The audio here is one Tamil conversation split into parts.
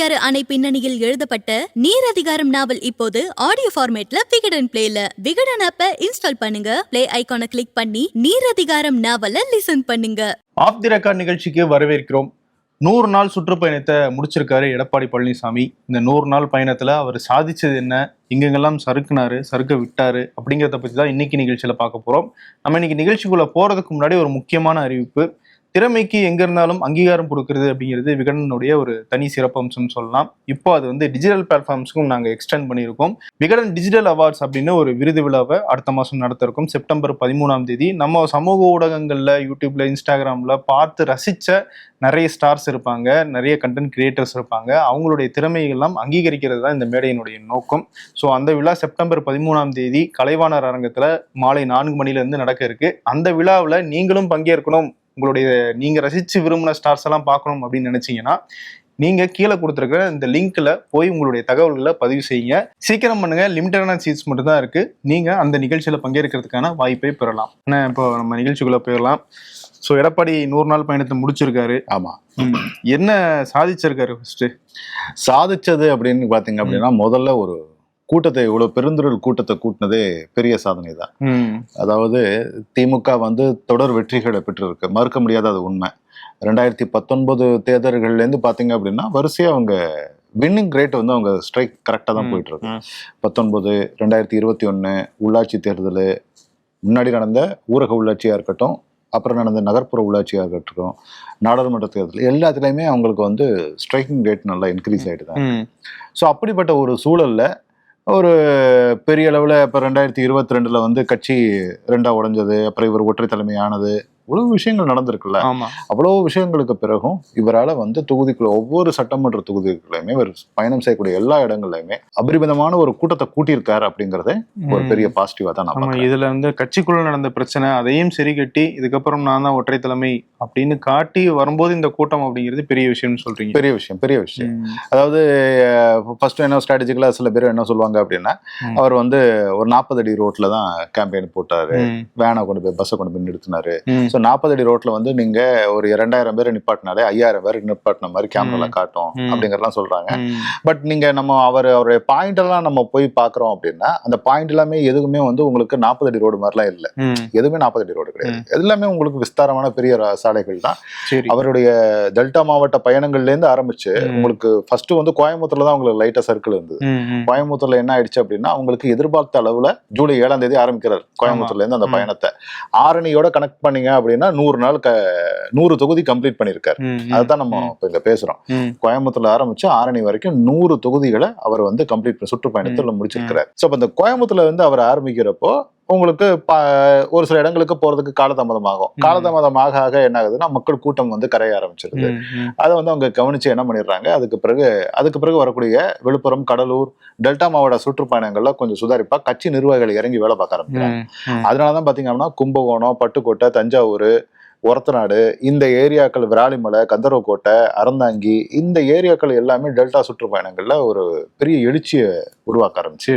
பெரியாறு அணை பின்னணியில் எழுதப்பட்ட நீர் அதிகாரம் நாவல் இப்போது ஆடியோ ஃபார்மேட்ல விகடன் பிளேல விகடன் ஆப்ப இன்ஸ்டால் பண்ணுங்க. பிளே ஐகானை கிளிக் பண்ணி நீர் அதிகாரம் நாவல லிசன் பண்ணுங்க. ஆஃப் தி ரெக்கார்ட் நிகழ்ச்சிக்கு வரவேற்கிறோம். நூறு நாள் சுற்றுப்பயணத்தை முடிச்சிருக்காரு எடப்பாடி பழனிசாமி. இந்த நூறு நாள் பயணத்துல அவர் சாதிச்சது என்ன? எங்கெங்கெல்லாம் சறுக்குனாரு சறுக்க விட்டாரு அப்படிங்கிறத பத்தி தான் இன்னைக்கு நிகழ்ச்சியில பார்க்க போறோம். நம்ம இன்னைக்கு நிகழ்ச்சிக்குள்ள போறதுக்கு முன்னாடி ஒரு முக்கியமான அறிவிப்பு. திறமைக்கு எங்க இருந்தாலும் அங்கீகாரம் கொடுக்கறது அப்படிங்கிறது விகடனுடைய ஒரு தனி சிறப்பம்சம் சொல்லலாம். இப்போ அது வந்து டிஜிட்டல் பிளாட்ஃபார்ம்ஸ்க்கும் நாங்கள் எக்ஸ்டெண்ட் பண்ணியிருக்கோம். விகடன் டிஜிட்டல் அவார்ட்ஸ் அப்படின்னு ஒரு விருது விழாவை அடுத்த மாதம் நடத்திருக்கோம். செப்டம்பர் பதிமூணாம் தேதி. நம்ம சமூக ஊடகங்களில் யூடியூப்ல இன்ஸ்டாகிராமில் பார்த்து ரசித்த நிறைய ஸ்டார்ஸ் இருப்பாங்க. நிறைய கண்டென்ட் கிரியேட்டர்ஸ் இருப்பாங்க. அவங்களுடைய திறமைகள்லாம் அங்கீகரிக்கிறது தான் இந்த மேடையினுடைய நோக்கம். ஸோ அந்த விழா செப்டம்பர் பதிமூணாம் தேதி கலைவாணர் அரங்கத்தில் மாலை நான்கு மணிலேருந்து நடக்க இருக்கு. அந்த விழாவில் நீங்களும் பங்கேற்கணும். உங்களுடைய நீங்க ரசிச்சு விரும்பின ஸ்டார்ஸ் எல்லாம் பார்க்கணும் அப்படின்னு நினைச்சீங்கன்னா நீங்க கீழே கொடுத்துருக்கிற இந்த லிங்க்ல போய் உங்களுடைய தகவல்களை பதிவு செய்யுங்க. சீக்கிரம் பண்ணுங்க. லிமிட்டடான சீட்ஸ் மட்டும் தான் இருக்கு. நீங்க அந்த நிகழ்ச்சியில பங்கேற்கிறதுக்கான வாய்ப்பை பெறலாம். ஏன்னா இப்போ நம்ம நிகழ்ச்சிக்குள்ள போயிடலாம். ஸோ எடப்பாடி நூறு நாள் பயணத்தை முடிச்சிருக்காரு. ஆமா. என்ன சாதிச்சிருக்காரு ஃபர்ஸ்ட் சாதிச்சது அப்படின்னு பாத்தீங்க அப்படின்னா முதல்ல ஒரு கூட்டத்தை இவ்வளவு பெருந்திரள் கூட்டத்தை கூட்டினதே பெரிய சாதனை தான் அதாவது திமுக வந்து தொடர் வெற்றிகளை பெற்றிருக்கு. மறுக்க முடியாத அது உண்மை. ரெண்டாயிரத்தி பத்தொன்பது தேர்தல்கள்லேருந்து பார்த்தீங்க அப்படின்னா வரிசையாக அவங்க வின்னிங் ரேட் வந்து அவங்க ஸ்ட்ரைக் கரெக்டாக தான் போயிட்டு இருக்கு. பத்தொன்பது ரெண்டாயிரத்தி இருபத்தி ஒன்று உள்ளாட்சி தேர்தல் முன்னாடி நடந்த ஊரக உள்ளாட்சியாக இருக்கட்டும் அப்புறம் நடந்த நகர்ப்புற உள்ளாட்சியாக இருக்கட்டும் நாடாளுமன்ற தேர்தல் எல்லாத்துலேயுமே அவங்களுக்கு வந்து ஸ்ட்ரைக்கிங் ரேட் நல்லா இன்க்ரீஸ் ஆகிட்டு தான் ஸோ அப்படிப்பட்ட ஒரு சூழல்ல ஒரு பெரிய அளவில் இப்போ ரெண்டாயிரத்தி இருபத்தி ரெண்டில் வந்து கட்சி ரெண்டாக உடைஞ்சது. அப்புறம் இவர் ஒற்றை தலைமை ஆனது இவ்வளவு விஷயங்கள் நடந்திருக்குல்ல ஆமா அவ்வளோ விஷயங்களுக்கு பிறகும் இவரால் வந்து தொகுதிக்குள்ள ஒவ்வொரு சட்டமன்ற தொகுதிகளையுமே இவர் பயணம் செய்யக்கூடிய எல்லா இடங்கள்லையுமே அபரிமிதமான ஒரு கூட்டத்தை கூட்டியிருக்காரு அப்படிங்கிறதே ஒரு பெரிய பாசிட்டிவாக தான் பார்க்கிறேன். இதுல வந்து கட்சிக்குள்ள நடந்த பிரச்சனை அதையும் சரி கட்டி இதுக்கப்புறம் நான் தான் ஒற்றை தலைமை அப்படின்னு காட்டி வரும்போது இந்த கூட்டம் அப்படிங்கிறது பெரிய விஷயம்னு சொல்றீங்க பெரிய விஷயம் பெரிய விஷயம். அதாவது ஃபர்ஸ்ட் என்ன ஸ்ட்ராட்டஜிக்கலாக சில பேர் என்ன சொல்லுவாங்க அப்படின்னா. அவர் வந்து ஒரு நாற்பது அடி ரோட்ல தான் கேம்பெயின் போட்டாரு. வேனை கொண்டு போய் பஸ்ஸை கொண்டு போய் நிறுத்தினாரு. ஸோ நாற்பது அடி ரோட்ல வந்து நீங்க ஒரு இரண்டாயிரம் பேர் நிப்பாட்டினாலே ஐயாயிரம் பேர் நிப்பாட்டின மாதிரி கேமரால ம். காட்டும் ம். அப்படிங்கறதெல்லாம் சொல்றாங்க. பட் நீங்க நம்ம அவர் அவருடைய பாயிண்ட் எல்லாம் நம்ம போய் பாக்குறோம் அப்படின்னா அந்த பாயிண்ட் எல்லாமே எதுவுமே வந்து உங்களுக்கு நாற்பது அடி ரோடு மாதிரிலாம் இல்ல. எதுவுமே நாற்பது அடி ரோடு கிடையாது எல்லாமே உங்களுக்கு விஸ்தாரமான பெரிய சாலைகள் தான் அவருடைய டெல்டா மாவட்ட பயணங்கள்ல இருந்து ஆரம்பிச்சு. உங்களுக்கு ஃபர்ஸ்ட் வந்து கோயம்புத்தூர்ல தான் உங்களுக்கு லைட்டா சர்க்கிள் இருந்தது. கோயம்புத்தூர்ல என்ன ஆயிடுச்சு அப்படின்னா அவங்களுக்கு எதிர்பார்த்த அளவுல ஜூலை ஏழாம் தேதி ஆரம்பிக்கிறார் கோயம்புத்தூர்ல இருந்து அந்த. பயணத்தை ஆரணியோட கனெக்ட் பண்ணீங்க அப்படின்னா நூறு நாள் க நூறு தொகுதி கம்ப்ளீட் பண்ணியிருக்காரு. அதுதான் நம்ம இப்ப இங்க பேசுறோம். ம். கோயம்புத்தூர்ல ஆரம்பிச்சு ஆரணி வரைக்கும் நூறு தொகுதிகளை அவர் வந்து கம்ப்ளீட் சுற்றுப்பயணத்துல முடிச்சிருக்கிறார். ஸோ இந்த கோயம்புத்தூர்ல இருந்து அவர் ஆரம்பிக்கிறப்போ உங்களுக்கு ப- ஒரு சில இடங்களுக்கு போறதுக்கு காலதாமதம் ஆகும் ம். காலதாமதம் ஆக என்ன ஆகுதுன்னா மக்கள் கூட்டம் வந்து கரைய ஆரம்பிச்சிருது. அதை வந்து அவங்க கவனிச்சு என்ன பண்ணிடுறாங்க அதுக்கு பிறகு அதுக்கு பிறகு வரக்கூடிய விழுப்புரம் கடலூர் டெல்டா மாவட்ட சுற்றுப்பயணங்கள்ல கொஞ்சம் சுதாரிப்பா கட்சி நிர்வாகிகள் இறங்கி வேலை பார்க்க ஆரம்பிக்கிறாங்க. அதனாலதான் பாத்தீங்க அப்படின்னா கும்பகோணம் பட்டுக்கோட்டை தஞ்சாவூர் ஒரத்தநாடு இந்த ஏரியாக்கள் விராலிமலை கந்தரவக்கோட்டை அறந்தாங்கி இந்த ஏரியாக்கள் எல்லாமே டெல்டா சுற்றுப்பயணங்கள்ல ஒரு பெரிய எழுச்சியை உருவாக்க ஆரம்பிச்சு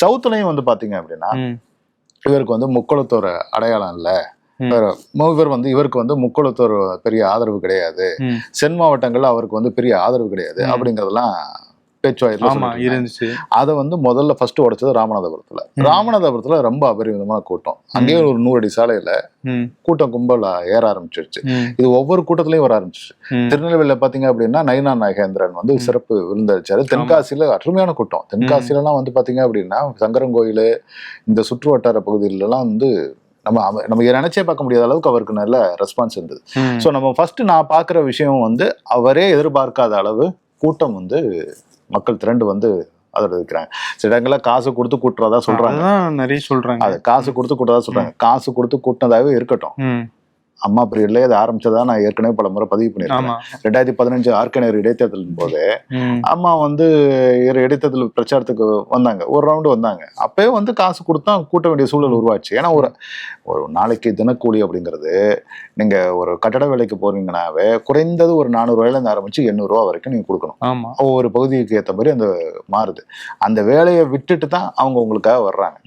சவுத்துலயும் வந்து பாத்தீங்க அப்படின்னா. இவருக்கு வந்து முக்குளத்தோர் அடையாளம் இல்ல. இவர் வந்து இவருக்கு வந்து முக்குளத்தோர் பெரிய ஆதரவு கிடையாது. சென் மாவட்டங்கள்ல அவருக்கு வந்து பெரிய ஆதரவு கிடையாது. அப்படிங்கறதெல்லாம் பேச்சுவாயில ஆமா இருந்துச்சு அதை வந்து முதல்ல ஃபர்ஸ்ட் உடைச்சது ராமநாதபுரத்துல. ராமநாதபுரத்துல ரொம்ப அபரிமிதமான கூட்டம் அங்கேயே ஒரு நூறு அடி சாலையில. கூட்டம் கும்பல் ஏற ஆரம்பிச்சிருச்சு. இது ஒவ்வொரு கூட்டத்திலையும் வர ஆரம்பிச்சிச்சு ம். திருநெல்வேலியில பாத்தீங்க அப்படின்னா நயினா நாகேந்திரன் வந்து. சிறப்பு விருந்தளிச்சாரு தென்காசியில அருமையான கூட்டம் தென்காசில எல்லாம் வந்து பாத்தீங்க அப்படின்னா சங்கரங்கோயில் இந்த சுற்று வட்டார பகுதியில எல்லாம் வந்து நம்ம நம்ம நினைச்சே பார்க்க முடியாத அளவுக்கு அவருக்கு நல்ல ரெஸ்பான்ஸ் இருந்தது. ஸோ நம்ம ஃபர்ஸ்ட் நான் பார்க்குற விஷயம் வந்து அவரே எதிர்பார்க்காத அளவு கூட்டம் வந்து மக்கள் திரண்டு வந்து அதில் இருக்கிறாங்க. சில இடங்கள்ல காசு கொடுத்து கூட்டுறதா சொல்றாங்க. நிறைய சொல்றாங்க. அது காசு கொடுத்து கூட்டதா சொல்றாங்க. காசு கொடுத்து கூட்டினதாவே இருக்கட்டும். அம்மா பீரியட்ல இதை ஆரம்பிச்சதா நான் ஏற்கனவே பல முறை பதிவு பண்ணியிருக்கேன். ரெண்டாயிரத்தி பதினஞ்சு ஆர்கனர் இடைத்தேர்தலின் போது. அம்மா வந்து இடைத்தேர்தல் பிரச்சாரத்துக்கு வந்தாங்க. ஒரு ரவுண்டு வந்தாங்க. அப்பயே வந்து காசு கொடுத்தா கூட்ட வேண்டிய சூழல் உருவாச்சு. ஏன்னா ஒரு ஒரு நாளைக்கு தினக்கூலி அப்படிங்கிறது நீங்க ஒரு கட்டட வேலைக்கு போறீங்கன்னாவே குறைந்தது ஒரு நானூறு ரூபாயில இருந்து ஆரம்பிச்சு எண்ணூறு ரூபா வரைக்கும் நீங்க கொடுக்கணும். ஒவ்வொரு பகுதிக்கு ஏற்ற மாதிரி அந்த மாறுது. அந்த வேலையை விட்டுட்டு தான் அவங்க உங்களுக்காக வர்றாங்க.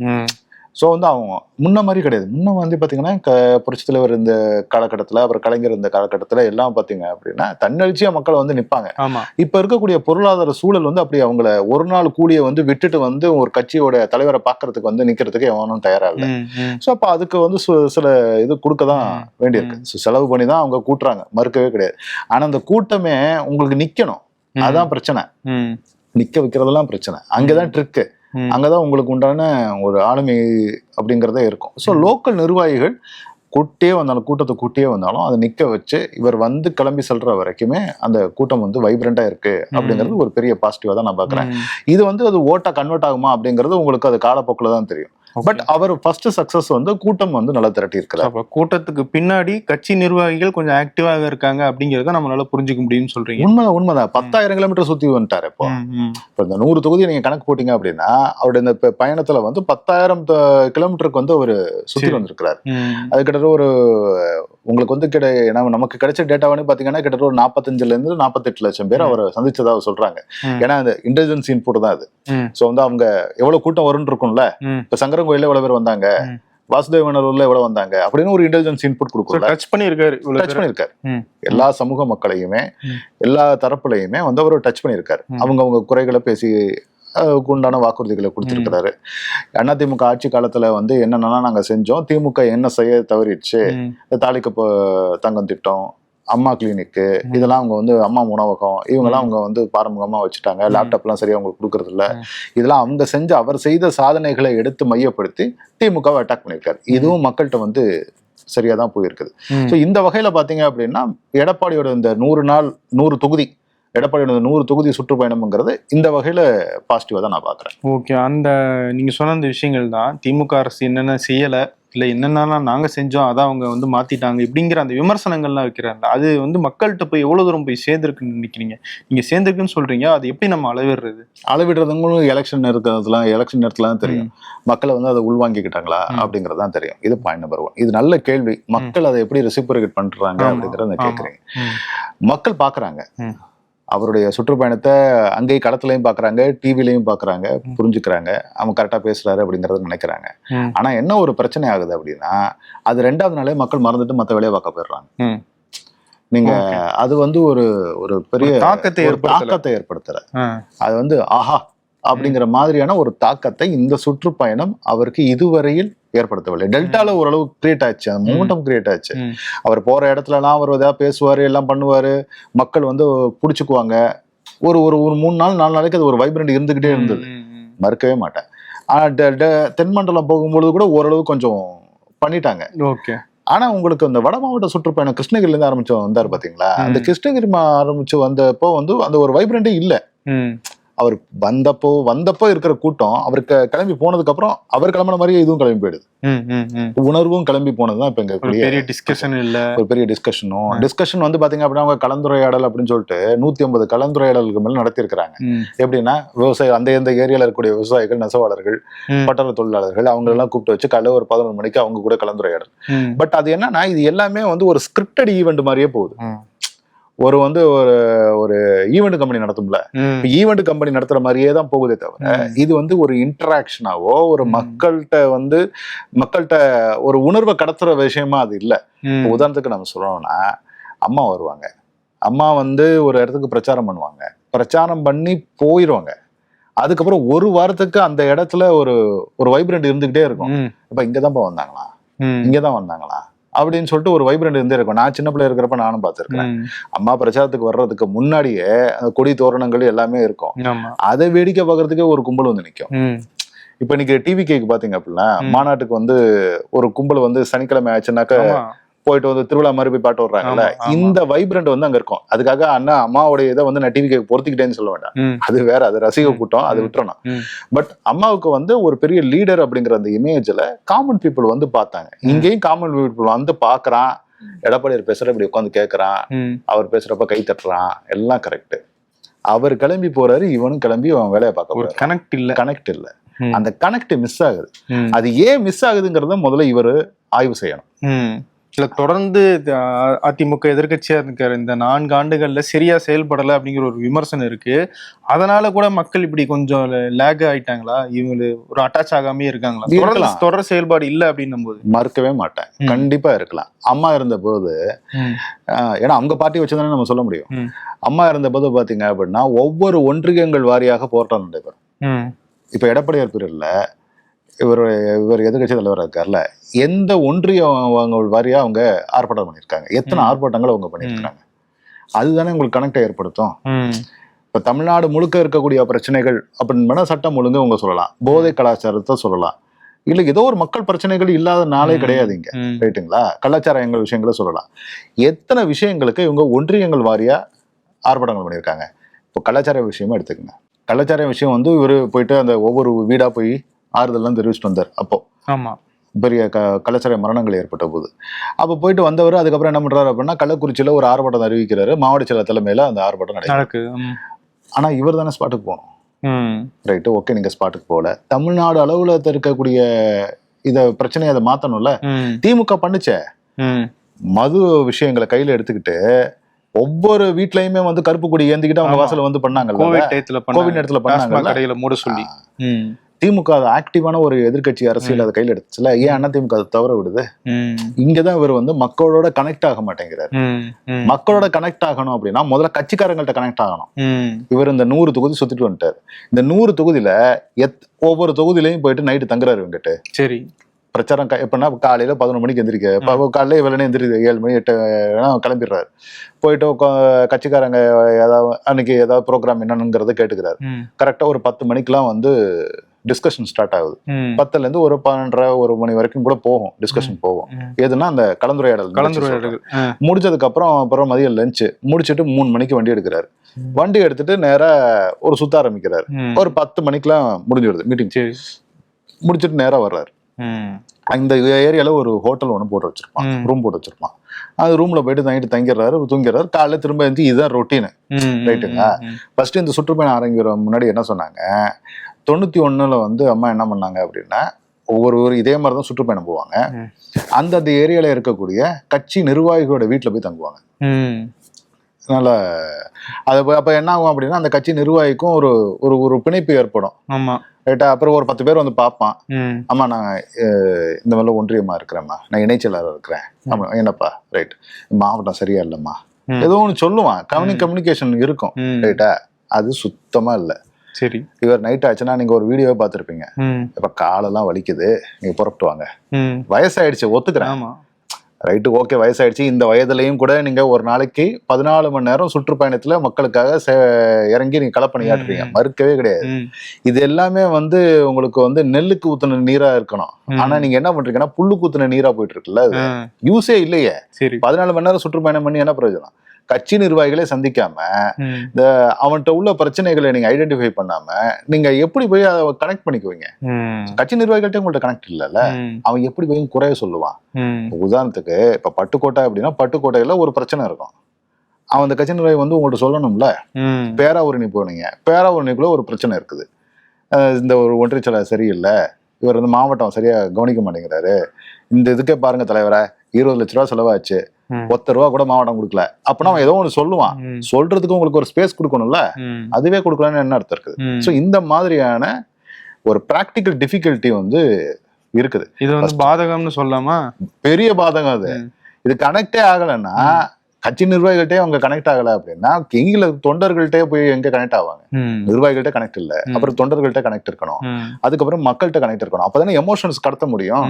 ஸோ வந்து அவங்க முன்ன மாதிரி கிடையாது. முன்ன வந்து பார்த்தீங்கன்னா க புரட்சித் தலைவர் இந்த காலகட்டத்தில் அப்புறம் கலைஞர் இந்த காலகட்டத்தில் எல்லாம் பார்த்தீங்க அப்படின்னா தன்னெழுச்சியாக மக்கள் வந்து நிற்பாங்க இப்போ இருக்கக்கூடிய பொருளாதார சூழல் வந்து அப்படி அவங்கள ஒரு நாள் கூலியை வந்து விட்டுட்டு வந்து ஒரு கட்சியோட தலைவரை பார்க்கறதுக்கு வந்து நிற்கிறதுக்கு எவனும் தயாரா இல்லை. ம், ம். ஸோ அப்போ அதுக்கு வந்து சில இது கொடுக்க தான். வேண்டியிருக்கு. So செலவு பண்ணி தான் அவங்க கூட்டுறாங்க. மறுக்கவே கிடையாது. ஆனால் அந்த கூட்டமே உங்களுக்கு நிற்கணும் ம். அதான் பிரச்சனை. நிற்க வைக்கிறதெல்லாம் பிரச்சனை. அங்கதான் ட்ரிக்கு. அங்கதான் உங்களுக்கு உண்டான ஒரு ஆளுமை அப்படிங்கிறதே இருக்கும். ஸோ லோக்கல் நிர்வாகிகள் கூட்டே வந்தாலும் கூட்டத்தை கூட்டியே வந்தாலும் அதை நிக்க வச்சு இவர் வந்து கிளம்பி செல்ற வரைக்குமே அந்த கூட்டம் வந்து வைப்ரண்டா இருக்கு அப்படிங்கிறது ஒரு பெரிய பாசிட்டிவா தான் நான் பாக்குறேன். இது வந்து அது ஓட்டா கன்வெர்ட் ஆகுமா அப்படிங்கிறது உங்களுக்கு அது காலப்போக்கில் தான் தெரியும். பட் அவர் ஃபர்ஸ்ட் சக்சஸ் வந்து கூட்டம் வந்து நல்லா திரட்டி இருக்கிறார் அப்ப கூட்டத்துக்கு பின்னாடி கட்சி நிர்வாகிகள் கொஞ்சம் ஆக்டிவாக இருக்காங்க அப்படிங்கறத நம்மளால புரிஞ்சுக்க முடியும்னு சொல்றீங்க உண்மைதான் உண்மைதான் பத்தாயிரம் கிலோமீட்டர் சுத்தி வந்துட்டாரு இப்போ. இப்போ இந்த நூறு தொகுதி நீங்க கணக்கு போட்டீங்க அப்படின்னா அவருடைய இந்த பயணத்துல வந்து பத்தாயிரம் கிலோமீட்டருக்கு வந்து அவர் சுத்தி. வந்திருக்கிறார். அது கிட்டத்தட்ட ஒரு உங்களுக்கு வந்து கிடை நமக்கு கிடைச்ச டேட்டாவானு பாத்தீங்கன்னா கிட்டத்தட்ட ஒரு நாற்பத்தஞ்சுல இருந்து நாற்பத்தெட்டு லட்சம் பேர். அவரை சந்திச்சதா சொல்றாங்க. ஏன்னா அந்த இன்டெலிஜென்ஸ் இன்புட் தான் அது. ஸோ வந்து அவங்க எவ்வளவு கூட்டம் வரும்னு இருக்கும்ல. இப்ப சங்கரன் கோயில்ல எவ்வளவு பேர் வந்தாங்க? ம். வாசுதேவனூர்ல எவ்வளவு வந்தாங்க? அப்படின்னு ஒரு இன்டெலிஜென்ஸ் இன்புட் கொடுக்கும்ல touch பண்ணியிருக்காரு டச் ம். எல்லா சமூக மக்களையுமே. எல்லா தரப்புலையுமே வந்து அவர் டச் பண்ணியிருக்காரு. அவங்க அவங்க குறைகளை பேசி உண்டான வாக்குறுதிகளை கொடுத்திருக்கிறாரு. அதிமுக ஆட்சி காலத்துல வந்து என்னென்னலாம் நாங்க செஞ்சோம் திமுக என்ன செய்ய தவறிடுச்சு தாலிக்கு தங்கம் திட்டம் அம்மா கிளினிக்கு. இதெல்லாம் அவங்க வந்து அம்மா உணவகம் இவங்கெல்லாம். அவங்க வந்து பாரம்பரியமா வச்சுட்டாங்க. லேப்டாப்லாம் சரியா அவங்களுக்கு கொடுக்கறது இல்ல ம். இதெல்லாம் அவங்க செஞ்ச அவர் செய்த சாதனைகளை எடுத்து மையப்படுத்தி திமுகவை அட்டாக் பண்ணியிருக்காரு இதுவும் மக்கள்கிட்ட வந்து சரியா தான் போயிருக்குது. ஸோ இந்த வகையில பாத்தீங்க அப்படின்னா எடப்பாடியோட இந்த நூறு நாள் நூறு தொகுதி எடப்பாடியோட நூறு தொகுதி சுற்றுப்பயணம்ங்கிறது இந்த வகையில பாசிட்டிவா தான் நான் பாக்குறேன் ஓகே அந்த நீங்க சொன்ன அந்த விஷயங்கள் தான் திமுக அரசு என்னென்ன செய்யல இல்ல என்னென்னலாம் நாங்க செஞ்சோம் அதான் அவங்க வந்து மாத்திட்டாங்க இப்படிங்கிற அந்த விமர்சனங்கள்லாம் வைக்கிறாங்க அது வந்து மக்கள்கிட்ட போய் எவ்வளவு தூரம் போய் சேர்ந்திருக்குன்னு நினைக்கிறீங்க? நீங்க சேர்ந்திருக்குன்னு சொல்றீங்க அது எப்படி நம்ம அளவிடுறது? அளவிடுறதுங்களும் எலெக்ஷன் இருக்கிறதுலாம் எலெக்ஷன் நேரத்துல தான் தெரியும் மக்களை வந்து அதை உள்வாங்கிக்கிட்டாங்களா. அப்படிங்கிறது தான் தெரியும். இது பாயிண்ட் நம்பர் ஒன் இது நல்ல கேள்வி. மக்கள் அதை எப்படி ரெசிப்ரேட் பண்றாங்க ஆமா. அப்படிங்கறத ம். மக்கள் பாக்குறாங்க. ம். அவருடைய சுற்றுப்பயணத்தை அங்கேயே களத்துலயும் பாக்குறாங்க டிவிலையும் பாக்குறாங்க புரிஞ்சுக்கிறாங்க அவன் கரெக்டா பேசுறாரு அப்படிங்கறத நினைக்கிறாங்க ம். ஆனா என்ன ஒரு பிரச்சனை ஆகுது அப்படின்னா அது ரெண்டாவது நாளே மக்கள் மறந்துட்டு மத்த வேலையை பார்க்க போயிடுறாங்க. நீங்க. அது வந்து ஒரு ஒரு பெரிய தாக்கத்தை. தாக்கத்தை ஏற்படுத்தல ஆ. அது வந்து ஆஹா அப்படிங்கிற மாதிரியான ஒரு தாக்கத்தை இந்த சுற்றுப்பயணம் அவருக்கு இதுவரையில் ஏற்படுத்தவில்லை. டெல்டால ஓரளவு கிரியேட் ஆச்சு அந்த மூமெண்டம் கிரியேட் ஆச்சு. அவர் போற இடத்துலலாம் அவர் ஏதாவது பேசுவாரு எல்லாம் பண்ணுவாரு. மக்கள் வந்து புடிச்சுக்குவாங்க. ஒரு ஒரு ஒரு மூணு நாள் நாலு நாளைக்கு அது ஒரு வைப்ரண்ட் இருந்துகிட்டே இருந்தது. மறுக்கவே மாட்டேன். ஆனா டெ- டெ- தென்மண்டலம் போகும்பொழுது கூட ஓரளவு கொஞ்சம் பண்ணிட்டாங்க. ஓகே. ஆனா உங்களுக்கு இந்த வட மாவட்ட சுற்றுப்பயணம் கிருஷ்ணகிரில இருந்து ஆரம்பிச்சு வந்தாரு பாத்தீங்களா? அந்த. கிருஷ்ணகிரி ஆரம்பிச்சு வந்தப்போ வந்து அந்த ஒரு வைப்ரண்டே இல்ல. அவர் வந்தப்போ வந்தப்போ இருக்கிற கூட்டம் அவருக்கு கிளம்பி போனதுக்கு அப்புறம் அவர் கிளம்புன மாதிரியே இதுவும் கிளம்பி போயிடுது. உணர்வும் கிளம்பி போனதுதான் இப்ப எங்க பெரிய டிஸ்கஷன் இல்ல. ஒரு பெரிய டிஸ்கஷனும். டிஸ்கஷன் வந்து பாத்தீங்க அப்படின்னா அவங்க கலந்துரையாடல் அப்படின்னு சொல்லிட்டு நூத்தி ஐம்பது கலந்துரையாடலுக்கு மேல நடத்தியிருக்கிறாங்க. ம், எப்படின்னா விவசாய அந்த எந்த ஏரியால இருக்கக்கூடிய விவசாயிகள் நெசவாளர்கள் ம், பட்டற தொழிலாளர்கள் அவங்க எல்லாம் கூப்பிட்டு வச்சு காலைல ஒரு பதினொரு மணிக்கு அவங்க கூட கலந்துரையாடல். பட் அது என்னன்னா இது எல்லாமே வந்து ஒரு ஸ்கிரிப்டட் ஈவெண்ட் மாதிரியே போகுது. ஒரு வந்து ஒரு ஒரு ஈவெண்ட் கம்பெனி நடத்தும்ல. ஈவெண்ட் கம்பெனி நடத்துற மாதிரியே தான் போகுதே தவிர. இது வந்து ஒரு இன்டராக்ஷனாவோ ஒரு. மக்கள்கிட்ட வந்து மக்கள்கிட்ட ஒரு உணர்வை கடத்துற விஷயமா அது இல்ல. உதாரணத்துக்கு நம்ம சொல்லணும்னா அம்மா வருவாங்க. அம்மா வந்து ஒரு இடத்துக்கு பிரச்சாரம் பண்ணுவாங்க. பிரச்சாரம் பண்ணி போயிடுவாங்க அதுக்கப்புறம் ஒரு வாரத்துக்கு அந்த இடத்துல ஒரு ஒரு வைப்ரண்ட் இருந்துகிட்டே இருக்கும். இப்ப இங்கதான்ப்பா வந்தாங்களா இங்கதான் வந்தாங்களா அப்படின்னு சொல்லிட்டு ஒரு வைப்ரண்ட் இருந்தே இருக்கும். நான் சின்ன பிள்ளை இருக்கிறப்ப நானும் பார்த்திருக்கேன். அம்மா பிரச்சாரத்துக்கு வர்றதுக்கு முன்னாடியே அந்த கொடி தோரணங்கள் எல்லாமே இருக்கும். அதை வேடிக்கை பார்க்கறதுக்கே ஒரு கும்பல் வந்து நிற்கும் இப்ப இன்னைக்கு டிவி கேக்கு பாத்தீங்க அப்படின்னா. மாநாட்டுக்கு வந்து ஒரு கும்பல் வந்து சனிக்கிழமை ஆச்சுனாக்க ஆமா. போயிட்டு வந்து திருவிழா மாதிரி போய் பாட்டு வர்றாங்கல்ல. இந்த வைப்ரண்ட் வந்து அங்க இருக்கும். அதுக்காக அண்ணா அம்மாவுடைய இதை வந்து நான் டிவி கேக்கு பொருத்திக்கிட்டேன்னு சொல்ல வேண்டாம். அது வேற அது ரசிக. கூட்டம் அது. விட்டுறணும். பட் அம்மாவுக்கு வந்து ஒரு பெரிய லீடர் அப்படிங்கிற அந்த இமேஜ்ல காமன் பீப்புள் வந்து பார்த்தாங்க. இங்கேயும் காமன் பீப்புள் வந்து பாக்குறான் எடப்பாடியார் பேசுற இப்படி உட்காந்து கேட்கறான். அவர் பேசுறப்ப கை தட்டுறான். எல்லாம் கரெக்ட் அவர் கிளம்பி போறாரு இவனும் கிளம்பி அவன் வேலையை பார்க்க கனெக்ட் இல்ல. கனெக்ட் இல்ல. அந்த கனெக்ட் மிஸ் ஆகுது. அது ஏன் மிஸ் ஆகுதுங்கிறத முதல்ல இவர் ஆய்வு செய்யணும். இல்ல தொடர்ந்து அதிமுக எதிர்க்கட்சியா இருக்கிற இந்த நான்கு ஆண்டுகள்ல சரியா செயல்படல அப்படிங்கிற ஒரு விமர்சனம் இருக்கு. அதனால கூட மக்கள் இப்படி கொஞ்சம் லேக் ஆயிட்டாங்களா? இவங்க ஒரு அட்டாச் ஆகாமே இருக்காங்களா? தொடர்ந்து இருக்கலாம். தொடர் செயல்பாடு இல்ல அப்படின்னும் போது மறுக்கவே மாட்டேன். கண்டிப்பா இருக்கலாம். அம்மா இருந்த போது ஆஹ், ஏன்னா அவங்க பார்ட்டி வச்சுதானே நம்ம சொல்ல முடியும். அம்மா இருந்த போது பாத்தீங்க அப்படின்னா ஒவ்வொரு ஒன்றியங்கள் வாரியாக போராட்டம் நடைபெறும். இப்ப எடப்பாடியார் பீரியட்ல இவர் இவர் எதிர்கட்சி தலைவராக இருக்கார்ல எந்த ஒன்றியம் வாரியா அவங்க ஆர்ப்பாட்டம் பண்ணியிருக்காங்க. எத்தனை. ஆர்ப்பாட்டங்கள் அவங்க பண்ணியிருக்காங்க. அதுதானே உங்களுக்கு கனெக்டை ஏற்படுத்தும். இப்ப தமிழ்நாடு முழுக்க இருக்கக்கூடிய பிரச்சனைகள் அப்படின்னு சட்டம் ஒழுங்கு அவங்க சொல்லலாம். போதை கலாச்சாரத்தை சொல்லலாம். இல்ல ஏதோ ஒரு மக்கள் பிரச்சனைகள் இல்லாத நாளே. கிடையாதுங்க. ரைட்டுங்களா கலாச்சார எங்கள் விஷயங்களை சொல்லலாம். எத்தனை விஷயங்களுக்கு இவங்க ஒன்றியங்கள் வாரியா ஆர்ப்பாட்டங்கள் பண்ணியிருக்காங்க? இப்போ கலாச்சார விஷயமா எடுத்துக்கங்க. கலாச்சார விஷயம் வந்து இவர் போயிட்டு அந்த ஒவ்வொரு வீடா போய் ஆறுதல்லாம் தெரிவிச்சுட்டு வந்தார் அப்போ. ஆமா. பெரிய க கலாச்சார மரணங்கள் ஏற்பட்ட போது. அப்போ போயிட்டு வந்தவர் அதுக்கப்புறம் என்ன பண்றாரு அப்படின்னா கள்ளக்குறிச்சியில ஒரு ஆர்ப்பாட்டம் அறிவிக்கிறாரு. மாவட்ட செயலர் தலைமையில அந்த ஆர்ப்பாட்டம் நடக்கும் நடக்கு ம். ஆனா இவர் தானே ஸ்பாட்டுக்கு போகணும். ரைட்டு ஓகே நீங்க ஸ்பாட்டுக்கு போகல. தமிழ்நாடு அளவுல இருக்கக்கூடிய இத பிரச்சனையை அதை மாத்தணும்ல. திமுக பண்ணுச்சே. மது விஷயங்களை கையில எடுத்துக்கிட்டு ஒவ்வொரு வீட்லயுமே வந்து கருப்பு கொடி ஏந்திக்கிட்டு அவங்க ஆமா. வாசல்ல வந்து பண்ணாங்கல்ல? கோவிட் கோவிட் நேரத்துல டாஸ்மாக் பண்ணாங்கல்ல? கடையில மூட சொல்லி. திமுக அது ஆக்டிவான ஒரு எதிர்க்கட்சி அரசியல் அதை கையில எடுத்துச்சுல. ஏன் அண்ணா திமுக அதை தவற விடுது. இங்கதான் இவர் வந்து மக்களோட கனெக்ட் ஆக மாட்டேங்கிறாரு. மக்களோட கனெக்ட் ஆகணும் அப்படின்னா முதல்ல கட்சிக்காரங்கள்ட்ட கனெக்ட் ஆகணும். இவர் இந்த நூறு தொகுதி சுத்திட்டு வந்துட்டாரு. இந்த நூறு தொகுதியில எத் ஒவ்வொரு தொகுதியிலையும் போயிட்டு நைட்டு தங்குறாரு இவங்கிட்ட. சரி. பிரச்சாரம் க- எப்படின்னா காலையில பதினொரு மணிக்கு எந்திரிக்க இப்போ காலையில வெள்ளனே எந்திரிக்க ஏழு மணி எட்டு கிளம்பிடுறாரு. போயிட்டு கட்சிக்காரங்க ஏதாவது அன்னைக்கு ஏதாவது ப்ரோக்ராம் என்னன்னுங்கிறத கேட்டுக்கிறாரு. ம். கரெக்டா ஒரு பத்து மணிக்கெல்லாம் வந்து டிஸ்கஷன் ஸ்டார்ட் ஆகுது. பத்துல இருந்து ஒரு பன்னெண்டரை ஒரு மணி வரைக்கும் கூட போகும் டிஸ்கஷன் போகும். எதுனா அந்த கலந்துரையாடல் கலந்துரையாடல். முடிச்சதுக்கு அப்புறம் அப்புறம் மதியம் லஞ்ச் முடிச்சிட்டு மூணு மணிக்கு வண்டி எடுக்கிறாரு. வண்டி எடுத்துட்டு நேரா ஒரு சுத்த ஆரம்பிக்கிறாரு. ஒரு பத்து மணிக்கெல்லாம் முடிஞ்சிடுது மீட்டிங் சரி முடிச்சிட்டு நேரா வர்றாரு. இந்த ஏரியால ஒரு ஹோட்டல் ஒன்று போட்டு வச்சிருப்பான். ரூம் போட்டு வச்சிருப்பான் அது ரூம்ல போயிட்டு நைட்டு தங்கிடுறாரு தூங்கிடுறாரு காலைல திரும்ப எழுந்து இதுதான் ரொட்டீன்? ம். ஃபர்ஸ்ட் இந்த சுற்றுப்பயணம் ஆரம்பிக்கிற முன்னாடி என்ன சொன்னாங்க தொண்ணூத்தி ஒண்ணுல வந்து அம்மா என்ன பண்ணாங்க அப்படின்னா ஒவ்வொரு ஒரு இதே மாதிரி தான் சுற்றுப்பயணம் போவாங்க. அந்தந்த ஏரியால இருக்கக்கூடிய கட்சி நிர்வாகிகளோட வீட்டுல போய் தங்குவாங்க. அதனால அது அப்ப- என்ன ஆகும் அப்படின்னா அந்த கட்சி நிர்வாகிக்கும் ஒரு ஒரு ஒரு பிணைப்பு ஏற்படும். ஆமா. ரைட்டா அப்புறம் ஒரு பத்து பேர் வந்து பார்ப்பான். அம்மா நான் இந்த மாதிரிலாம் ஒன்றியமா இருக்கிறேம்மா. நான் இணைச்சலாளர் இருக்கிறேன். ஆமா என்னப்பா? ரைட். மாவட்டம் சரியா இல்லைம்மா. ஏதோ ஒன்று சொல்லுவான். கம்யூனி கம்யூனிகேஷன் இருக்கும். ரைட்டா அது சுத்தமா இல்லை. சரி. இவர் நைட் ஆச்சுன்னா நீங்க ஒரு வீடியோ பார்த்துருப்பீங்க. இப்ப காலெல்லாம் வலிக்குது நீங்க புறப்பட்டு வாங்க. வயசாயிடுச்சு ஒத்துக்கிறேன். ஆமா. ரைட்டு ஓகே வயசாயிடுச்சு. இந்த வயதுலயும் கூட நீங்க ஒரு நாளைக்கு பதினாலு மணி நேரம் சுற்றுப்பயணத்துல மக்களுக்காக இறங்கி நீங்க களப்பணியாற்றுறீங்க. மறுக்கவே கிடையாது. இது எல்லாமே வந்து உங்களுக்கு வந்து நெல்லுக்கு ஊத்துன நீரா இருக்கணும். ஆனா நீங்க என்ன பண்றீங்கன்னா புல்லுக்கு ஊத்துன நீரா போயிட்டு இருக்குல்ல. யூஸே இல்லையே. சரி. பதினாலு மணி நேரம் சுற்றுப்பயணம் பண்ணி என்ன பிரயோஜனம்? கட்சி நிர்வாகிகளே சந்திக்காம ம். அவன்கிட்ட உள்ள பிரச்சனைகளை நீங்க ஐடென்டிஃபை பண்ணாம நீங்க எப்படி போய் அதை கனெக்ட் பண்ணிக்குவீங்க. கட்சி நிர்வாகிகள்ட்ட உங்கள்ட்ட கனெக்ட் இல்லைல்ல. அவன் எப்படி போய் குறைய சொல்லுவான் உதாரணத்துக்கு இப்ப பட்டுக்கோட்டை அப்படின்னா பட்டுக்கோட்டையில ஒரு பிரச்சனை இருக்கும் அவன் அந்த கட்சி நிர்வாகி வந்து உங்கள்ட்ட சொல்லணும்ல. பேராவூரணி போனீங்க பேராவூரணிக்குள்ள ஒரு பிரச்சனை இருக்குது இந்த ஒரு ஒன்றிய செயலர் சரியில்லை இவர் வந்து மாவட்டம் சரியா கவனிக்க மாட்டேங்கிறாரு இந்த இதுக்கே பாருங்க தலைவரை இருபது லட்ச ரூபா செலவாச்சு. ஒத்த ரூபா கூட மாவட்டம் கொடுக்கல. அப்பனா அவன் ஏதோ ஒன்று சொல்லுவான். சொல்றதுக்கு உங்களுக்கு ஒரு ஸ்பேஸ் கொடுக்கணும்ல. அதுவே கொடுக்கலன்னு என்ன அர்த்தம் இருக்குது. ஸோ இந்த மாதிரியான ஒரு ப்ராக்டிக்கல் டிஃபிகல்ட்டி வந்து இருக்குது. இது வந்து பாதகம்னு சொல்லாமா? பெரிய பாதகம் அது. இது கனெக்டே ஆகலைன்னா கட்சி நிர்வாகிகள்ட்டே அவங்க கனெக்ட் ஆகல அப்படின்னா எங்கில தொண்டர்கள்ட்டே போய் எங்க கனெக்ட் ஆவாங்க. நிர்வாகிகள்ட்ட கனெக்ட் இல்ல. அப்புறம் தொண்டர்கள்ட்ட கனெக்ட் இருக்கணும். அதுக்கப்புறம் மக்கள்கிட்ட கனெக்ட் இருக்கணும். அப்பதானே எமோஷன்ஸ் கடத்த முடியும்.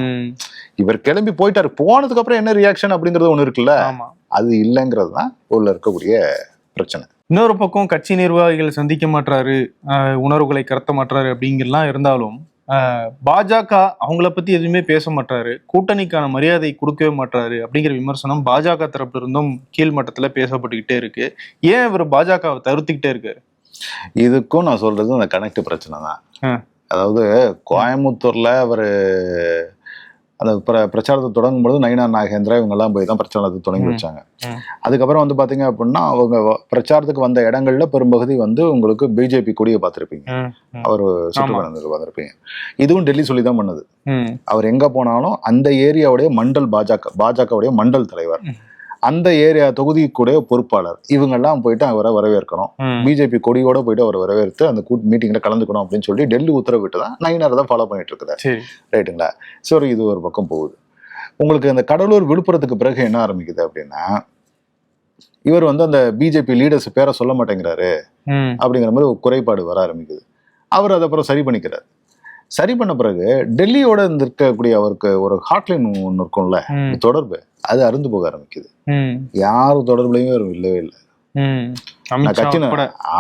இவர் கிளம்பி போயிட்டாரு. போனதுக்கு அப்புறம் என்ன ரியாக்ஷன் அப்படிங்கிறது ஒண்ணு இருக்குல்ல? அது இல்லைங்கிறது தான் உள்ள இருக்கக்கூடிய பிரச்சனை. இன்னொரு பக்கம் கட்சி நிர்வாகிகள் சந்திக்க மாட்டாரு உணர்வுகளை கடத்த மாட்டாரு அப்படிங்கலாம் இருந்தாலும் பாஜக அவங்கள பத்தி எதுவுமே பேச மாட்டாரு. கூட்டணிக்கான மரியாதை கொடுக்கவே மாட்டாரு அப்படிங்கிற விமர்சனம் பாஜக தரப்புல இருந்தும் கீழ்மட்டத்துல பேசப்பட்டுக்கிட்டே இருக்கு. ஏன் இவர் பாஜகவை தவிர்த்துக்கிட்டே இருக்கு இதுக்கும் நான் சொல்றது அந்த கனெக்ட் பிரச்சனை தான். அதாவது கோயம்புத்தூர்ல அவர் அந்த பிர- பிரச்சாரத்தை தொடங்கும் பொழுது நயினா நாகேந்திரா இவங்க எல்லாம் போய் தான் பிரச்சாரத்தை தொடங்கி. வச்சாங்க. அதுக்கப்புறம் வந்து பாத்தீங்க அப்படின்னா அவங்க பிரச்சாரத்துக்கு வந்த இடங்கள்ல பெரும்பகுதி வந்து உங்களுக்கு பிஜேபி கொடியை பார்த்திருப்பீங்க. அவர் சுற்றுப்பயணத்துக்கு வந்திருப்பீங்க இதுவும் டெல்லி சொல்லி தான் பண்ணது அவர் எங்க போனாலும் அந்த ஏரியாவுடைய மண்டல் பாஜக பாஜகவுடைய மண்டல் தலைவர். அந்த ஏரியா தொகுதிக்குடைய பொறுப்பாளர். இவங்கெல்லாம் போயிட்டு அவரை வரவேற்கணும். பிஜேபி கொடியோட போயிட்டு அவரை வரவேற்று அந்த கூட் மீட்டிங்ல கலந்துக்கணும் அப்படின்னு சொல்லி டெல்லி உத்தரவிட்டு தான் நயினார் தான் ஃபாலோ பண்ணிட்டு இருக்கிறார் ரைட்டுங்களா? சரி இது ஒரு பக்கம் போகுது. உங்களுக்கு அந்த கடலூர் விழுப்புரத்துக்கு பிறகு என்ன ஆரம்பிக்குது அப்படின்னா இவர் வந்து அந்த பிஜேபி லீடர்ஸ் பேரை சொல்ல மாட்டேங்கிறாரு அப்படிங்கிற மாதிரி ஒரு குறைபாடு வர ஆரம்பிக்குது. அவர் அதை அப்புறம் சரி பண்ணிக்கிறார். சரி பண்ண பிறகு டெல்லியோட இருக்கக்கூடிய அவருக்கு ஒரு ஹாட்லைன் ஒன்று இருக்கும்ல தொடர்பு அது அருந்து போக ஆரம்பிக்குது. ம், யார் தொடர்புலையும் அவர் இல்லவே இல்லை. நான்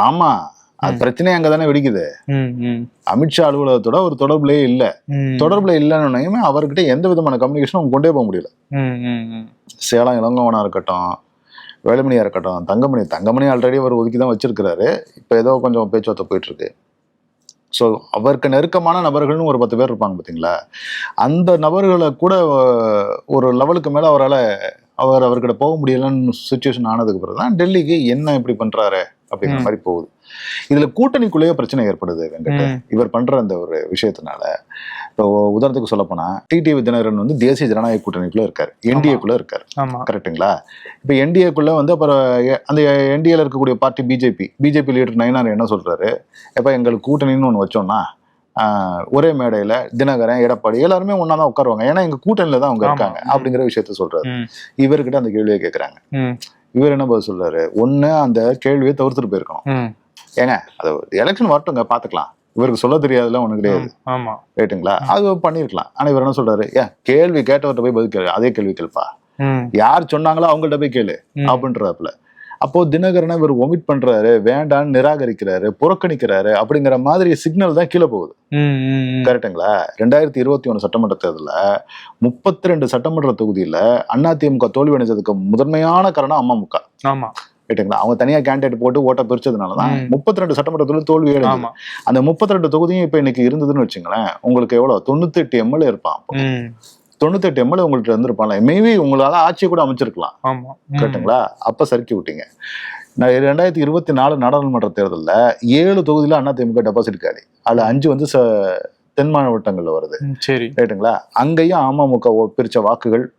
ஆமா அது ம். பிரச்சனையே அங்கதானே வெடிக்குது. அமித்ஷா அலுவலகத்தோட ஒரு தொடர்புலயே இல்ல. தொடர்புல இல்லைன்னு அவர்கிட்ட எந்த விதமான கம்யூனிகேஷனும் கொண்டே போக முடியல. சேலம் இளங்கோவனா இருக்கட்டும் வேலுமணியா இருக்கட்டும் தங்கமணி தங்கமணி ஆல்ரெடி அவர் ஒதுக்கி தான் வச்சிருக்கிறாரு. இப்போ ஏதோ கொஞ்சம் பேச்சுவார்த்தை போயிட்டு இருக்கு. ஸோ அவருக்கு நெருக்கமான நபர்கள்னு ஒரு பத்து பேர் இருப்பாங்க பார்த்தீங்களா? அந்த நபர்களை கூட ஒரு லெவலுக்கு மேலே அவரால் அவர் அவர்கிட்ட போக முடியலன்னு சுச்சுவேஷன் ஆனதுக்கு பிறகு தான் டெல்லிக்கு என்ன இப்படி பண்றாரு அப்படிங்கிற. மாதிரி போகுது. இதுல கூட்டணிக்குள்ளேயே பிரச்சனை ஏற்படுது வெங்கட். இவர் பண்ற அந்த ஒரு விஷயத்தினால இப்போ உதாரணத்துக்கு சொல்ல போனா டிடிவி தினகரன் வந்து தேசிய ஜனநாயக கூட்டணிக்குள்ள இருக்காரு. என்டிஏக்குள்ள இருக்காரு. ஆமா. கரெக்ட்டுங்களா? இப்போ என்டிஏக்குள்ள வந்து அப்புறம் அந்த என்டிஏல இருக்கக்கூடிய party BJP BJP leader Nainar என்ன சொல்றாரு? எப்ப எங்களுக்கு கூட்டணின்னு ஒன்று வச்சோம்னா ஒரே மேடையில தினகரன் எடப்பாடி எல்லாருமே ஒண்ணா தான் உட்காருவாங்க. ஏன்னா எங்க கூட்டணியில தான் அவங்க. இருக்காங்க. அப்படிங்கிற விஷயத்த சொல்றாரு. இவர்கிட்ட அந்த கேள்வியை கேட்கறாங்க ம், இவர் என்ன பதில் சொல்றாரு? ஒண்ணு அந்த கேள்வியை தவிர்த்துட்டு போயிருக்கணும். ஏங்க அது எலெக்ஷன் வரட்டுங்க பாத்துக்கலாம். இவருக்கு சொல்ல தெரியாதுல ஒண்ணு கிடையாது. ஆமா. ரைட்டுங்களா அது பண்ணிருக்கலாம். ஆனா இவர் என்ன சொல்றாரு? ஏன் கேள்வி கேட்டவர்கிட்ட போய் பதில் கேளு அதே கேள்வி கேள்ப்பா. யார் சொன்னாங்களோ அவங்கள்ட்ட போய் கேளு. அப்படின்றாப்புல. அப்போ தினகரனை இவர் ஒமிட் பண்றாரு வேண்டான்னு நிராகரிக்கிறாரு புறக்கணிக்கிறாரு அப்படிங்கிற மாதிரி சிக்னல் தான் கீழே போகுது. கரெக்ட்டுங்களா? ரெண்டாயிரத்தி இருபத்தி ஒண்ணு சட்டமன்ற தேர்தலில் முப்பத்தி ரெண்டு சட்டமன்ற தொகுதியில அதிமுக தோல்வி அடைஞ்சதுக்கு முதன்மையான காரணம் அமமுக. ஆமா. ரைட்டுங்களா அவங்க தனியா கேண்டிடேட் போட்டு ஓட்ட பிரிச்சதுனால தான். முப்பத்தி ரெண்டு சட்டமன்ற தொகுதி தோல்வி அடைஞ்சது. ஆமா. அந்த முப்பத்தி ரெண்டு தொகுதியும் இப்ப இன்னைக்கு இருந்ததுன்னு வச்சுங்களேன் உங்களுக்கு எவ்வளவு? தொண்ணூத்தி எட்டு எம்எல்ஏ இருப்பான் அப்போ. ம், தொண்ணூத்தி எட்டு எம்எல்ஏ உங்கள்ட்ட இருந்திருப்பான்ல. மேபி உங்களால ஆட்சியை கூட அமைச்சிருக்கலாம். ஆமா. ம். கரெக்ட்டுங்களா? அப்ப சறுக்கி விட்டீங்க. நான் ரெண்டாயிரத்தி இருபத்தி நாலு நாடாளுமன்ற தேர்தல்ல ஏழு தொகுதியில அதிமுக டெபாசிட் காலி. அதுல அஞ்சு வந்து ச- தென் மாவட்டங்கள்ல வருது. சரி. ரைட்டுங்களா அங்கேயும் அமமுக பிரிச்ச வாக்குகள்